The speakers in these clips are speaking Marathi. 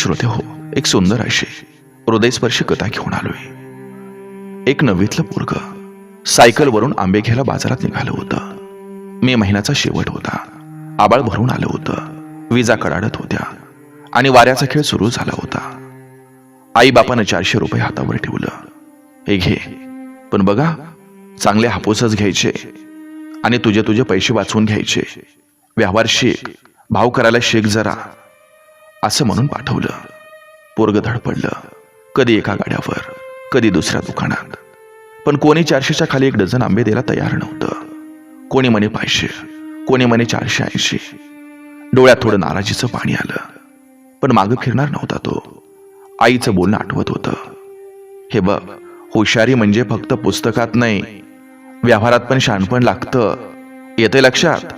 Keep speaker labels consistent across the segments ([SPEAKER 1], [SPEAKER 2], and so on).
[SPEAKER 1] श्रोते हो एक सुंदर अशी हृदयस्पर्शी कथा घेऊन आलोय. एक नववीतलं पोरग सायकलवरून आंबे घ्यायला बाजारात निघालं होतं. मे महिन्याचा शेवट होता. आबाळ भरून आलं होतं. विजा कडाडत होत्या आणि वाऱ्याचा खेळ सुरू झाला होता. आई बापानं चारशे रुपये हातावर ठेवलं. हे घे पण बघा चांगले हापूसच घ्यायचे आणि तुझे तुझे पैसे वाचवून घ्यायचे. व्यवहार शेक भाव करायला शेक जरा. असं म्हणून पाठवलं. पोरग धडपडलं. कधी एका गाड्यावर कधी दुसऱ्या दुकानात. पण कोणी चारशेच्या खाली एक डझन आंबे द्यायला तयार नव्हतं. कोणी म्हणे पाचशे कोणी म्हणे चारशे ऐंशी. डोळ्यात थोडं नाराजीचं पाणी आलं. पण मागं फिरणार नव्हता तो. आईचं बोलणं आठवत होतं. हे बघ हुशारी म्हणजे फक्त पुस्तकात नाही. व्यवहारात पण शहाणपण लागतं. येते लक्षात?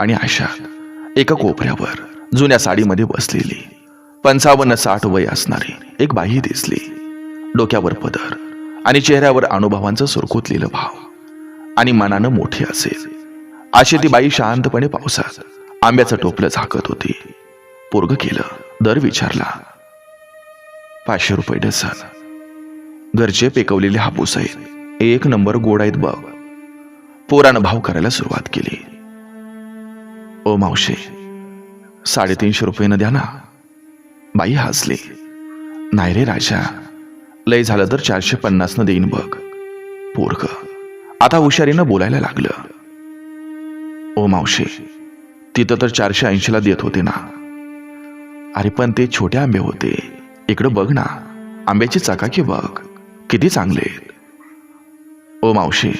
[SPEAKER 1] आणि आशा एका कोपऱ्यावर. जुन्या साडीमध्ये बसलेली. पंचावन्न साठ वय असणारी एक बाई दिसली. डोक्यावर पदर आणि चेहऱ्यावर अनुभवांचं सुरकुतलेलं भाव. आणि मनानं मोठी असेल. अशी ती बाई शांतपणे पावसात आंब्याचं टोपलं झाकत होती. पोरग केलं दर विचारला. पाचशे रुपये डझन. घरचे पेकवलेले हापूस आहेत. एक नंबर गोड आहेत बघ. पोरानं भाव करायला सुरुवात केली. ओ मावशे साडेतीनशे रुपयेनं द्या ना. बाई हसली. नाही रे राजा लय झालं तर चारशे पन्नासनं देईन बघ. पोरग. आता हुशारीनं बोलायला लागलं. ओ मावशे तिथं तर चारशे ऐंशीला देत होते ना. अरे पण ते छोटे आंबे होते. इकडं बघ ना. आंब्याची चकाकी बघ. किती चांगले आहेत. ओ मावशी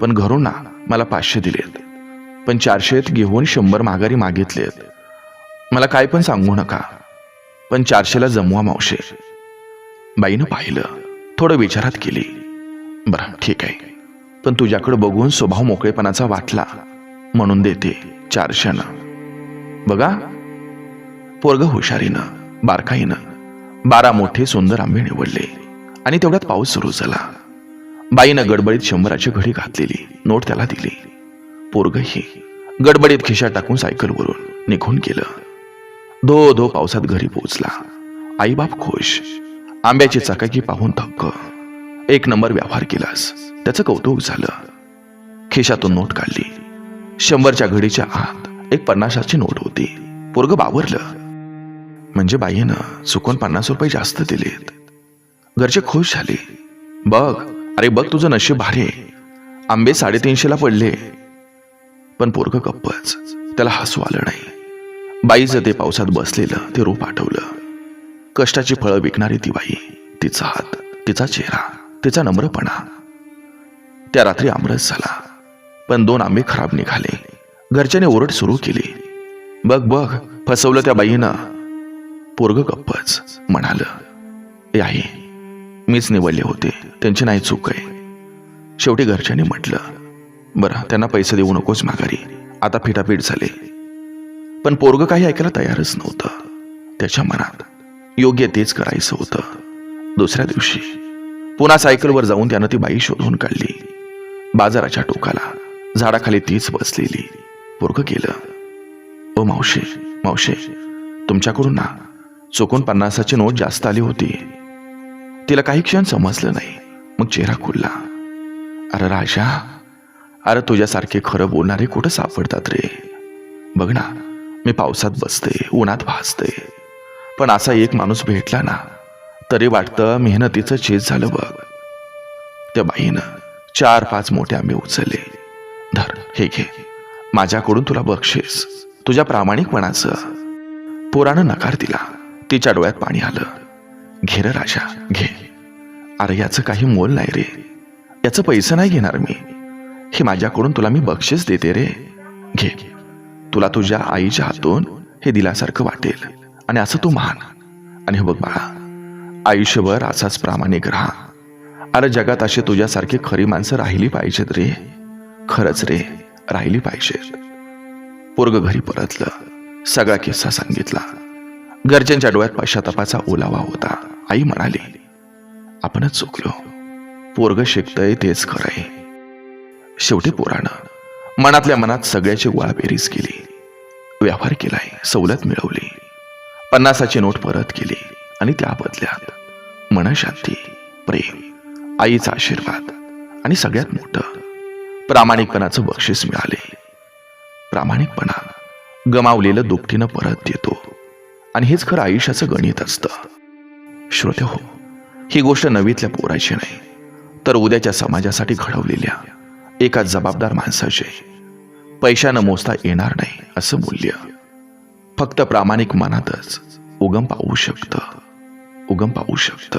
[SPEAKER 1] पण घरून ना मला पाचशे दिलेत. पण चारशेत घेऊन शंभर माघारी मागितलेत. मला काय पण सांगू नका पण चारशेला जमवा मावशे. बाईनं पाहिलं थोडं विचारात केली. बरं ठीक आहे. पण तुझ्याकडे बघून स्वभाव मोकळेपणाचा वाटला. म्हणून देते चारशेनं. बघा. पोरग हुशारीनं बारकाईनं बारा मोठे सुंदर आंबे निवडले. आणि तेवढ्यात पाऊस सुरू झाला. बाईनं गडबडीत शंभराची घडी घातलेली नोट त्याला दिली. पोरगही गडबडीत खिशात टाकून सायकलवरून निघून गेलं. धो धो पावसात घरी पोहोचला. आईबाप खुश. आंब्याची चकाकी पाहून थक्क. एक नंबर व्यवहार केलास. त्याचं कौतुक झालं. खिशातून नोट काढली. शंभरच्या घडीच्या आत एक पन्नासाची नोट होती. पोरग बावरलं. म्हणजे बाईनं चुकून पन्नास रुपये जास्त दिलेत. घरचे खुश झाले. बघ अरे बघ तुझं नशीब भारी. आंबे साडेतीनशेला पडले. पण पोरग गप्पच. त्याला हसू आलं नाही. बाईचं ते पावसात बसलेलं ते रूप आठवलं. कष्टाची फळं विकणारी ती बाई तिचा हात तिचा चेहरा तिचा नम्रपणा. त्या रात्री आमरस झाला. पण दोन आंबे खराब निघाले. घरच्याने ओरड सुरू केली. बघ बघ फसवलं त्या बाईनं. पोरग गप्पच म्हणाल याही मीच निवडले होते त्यांची नाही चूक आहे. शेवटी घरच्यांनी म्हटलं बरं त्यांना पैसे देऊ नकोस माघारी. आता फिटाफीट झाले. पण पोरग काही ऐकायला तयारच नव्हतं. त्याच्या मनात योग्य तेच करायचं होतं. दुसऱ्या दिवशी पुन्हा सायकलवर जाऊन त्यानं ती बाई शोधून काढली. बाजाराच्या टोकाला झाडाखाली तीच बसलेली. पोरग गेलं. ओ मावशे मावशे तुमच्याकडून ना चुकून पन्नासाची नोट जास्त आली होती. तिला काही क्षण समजलं नाही. मग चेहरा खुलला. अरे राजा अरे तुझ्यासारखे खरं बोलणारे कुठं सापडतात रे? बघ ना मी पावसात बसते उन्हात भासते. पण असा एक माणूस भेटला ना तरी वाटतं मेहनतीचं चेज झालं बघ. त्या बाईनं चार पाच मोठे आंबे उचलले. धर हे घे. माझ्याकडून तुला बक्षीस. तुझ्या प्रामाणिकपणाचं. पोरानं नकार दिला. तिच्या डोळ्यात पाणी आलं. घे रे राजा घे. अरे याचं काही मोल नाही रे. याचं पैसे नाही घेणार मी. हे माझ्याकडून तुला मी बक्षीस देते रे. घे. तुला तुझ्या आईच्या हातून हे दिल्यासारखं वाटेल. आणि असं तू मान. आणि हे बघ बाळा आयुष्यभर असाच प्रामाणिक राहा. अरे जगात असे तुझ्यासारखी खरी माणसं राहिली पाहिजेत रे. खरंच रे राहिली पाहिजेत. पोरग घरी परतलं सगळा किस्सा सांगितला. घरच्यांच्या डोळ्यात पश्चातापाचा ओलावा होता. आई म्हणाली आपणच चुकलो. पोरग शिकतय तेच खरंय. शेवटी पोरानं मनातल्या मनात सगळ्याची गोळा बेरीज केली. व्यवहार केलाय सवलत मिळवली. पन्नासाची नोट परत केली आणि त्या बदल्यात मनशांती प्रेम आईचा आशीर्वाद आणि सगळ्यात मोठं प्रामाणिकपणाचं बक्षीस मिळाले. प्रामाणिकपणा गमावलेलं दुपटीनं परत देतो आणि हेच खरं आयुष्याचं गणित असतं. श्रोते हो ही गोष्ट नवीतल्या पोराची नाही तर उद्याच्या समाजासाठी घडवलेल्या एका जबाबदार माणसाचे. पैशानं मोजता येणार नाही असं मूल्य. फक्त प्रामाणिक मनातच उगम पाहू शकतं. उगम पाहू शकतं.